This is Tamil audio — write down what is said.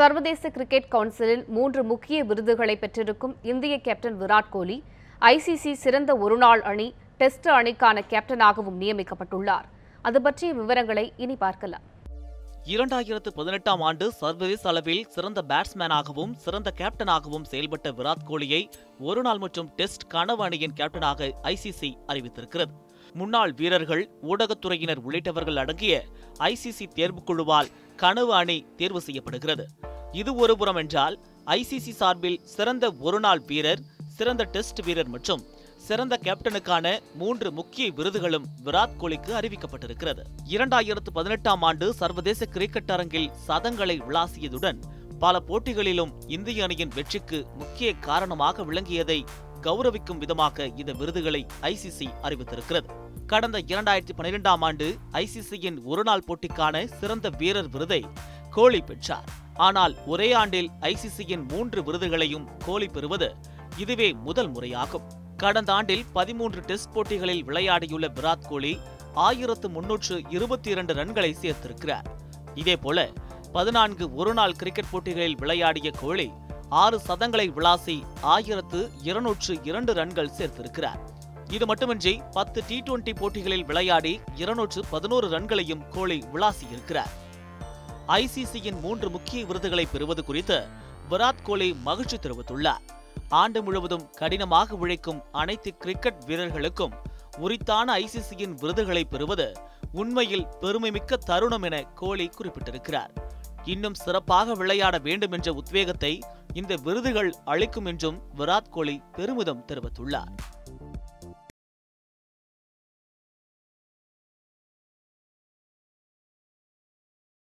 சர்வதேச கிரிக்கெட் கவுன்சிலில் மூன்று முக்கிய விருதுகளை பெற்றிருக்கும் இந்திய கேப்டன் விராட் கோலி ஐசிசி சிறந்த ஒருநாள் அணி டெஸ்ட் அணிக்கான கேப்டனாகவும் நியமிக்கப்பட்டுள்ளார். அது பற்றிய விவரங்களை இனி பார்க்கலாம். இரண்டாயிரத்து பதினெட்டாம் ஆண்டு சர்வதேச அளவில் சிறந்த பேட்ஸ்மேனாகவும் சிறந்த கேப்டனாகவும் செயல்பட்ட விராட் கோலியை ஒருநாள் மற்றும் டெஸ்ட் கனவு அணியின் கேப்டனாக ஐசிசி அறிவித்திருக்கிறது. முன்னாள் வீரர்கள் ஊடகத்துறையினர் உள்ளிட்டவர்கள் அடங்கிய ஐசிசி தேர்வுக்குழுவால் கனவு அணி தேர்வு செய்யப்படுகிறது. இது ஒருபுறம் என்றால் ஐசிசி சார்பில் சிறந்த ஒருநாள் வீரர் சிறந்த டெஸ்ட் வீரர் மற்றும் சிறந்த கேப்டனுக்கான மூன்று முக்கிய விருதுகளும் விராட் கோலிக்கு அறிவிக்கப்பட்டிருக்கிறது. இரண்டாயிரத்து பதினெட்டாம் ஆண்டு சர்வதேச கிரிக்கெட் அரங்கில் சதங்களை விளாசியதுடன் பல போட்டிகளிலும் இந்திய அணியின் வெற்றிக்கு முக்கிய காரணமாக விளங்கியதை கௌரவிக்கும் விதமாக இந்த விருதுகளை ஐசிசி அறிவித்திருக்கிறது. கடந்த இரண்டாயிரத்தி பனிரெண்டாம் ஆண்டு ஐசிசியின் ஒருநாள் போட்டிக்கான சிறந்த வீரர் விருதை கோலி பெற்றார். ஆனால் ஒரே ஆண்டில் ஐசிசியின் மூன்று விருதுகளையும் கோலி பெறுவது இதுவே முதல் முறையாகும். கடந்த ஆண்டில் பதிமூன்று டெஸ்ட் போட்டிகளில் விளையாடியுள்ள விராட் கோலி ஆயிரத்து முன்னூற்று இருபத்தி இரண்டு ரன்களை சேர்த்திருக்கிறார். இதேபோல பதினான்கு ஒருநாள் கிரிக்கெட் போட்டிகளில் விளையாடிய கோலி ஆறு சதங்களை விளாசி ஆயிரத்து இருநூற்று இரண்டு ரன்கள் சேர்த்திருக்கிறார். இது மட்டுமின்றி பத்து டி டுவெண்டி போட்டிகளில் விளையாடி இருநூற்று பதினோரு ரன்களையும் கோலி விளாசியிருக்கிறார். ஐசிசியின் மூன்று முக்கிய விருதுகளை பெறுவது குறித்து விராட் கோலி மகிழ்ச்சி தெரிவித்துள்ளார். ஆண்டு முழுவதும் கடினமாக உழைக்கும் அனைத்து கிரிக்கெட் வீரர்களுக்கும் உரித்தான ஐசிசியின் விருதுகளை பெறுவது உண்மையில் பெருமைமிக்க தருணம் என கோலி குறிப்பிட்டிருக்கிறார். இன்னும் சிறப்பாக விளையாட வேண்டும் என்ற உத்வேகத்தை இந்த விருதுகள் அளிக்கும் என்றும் விராட் கோலி பெருமிதம் தெரிவித்துள்ளார்.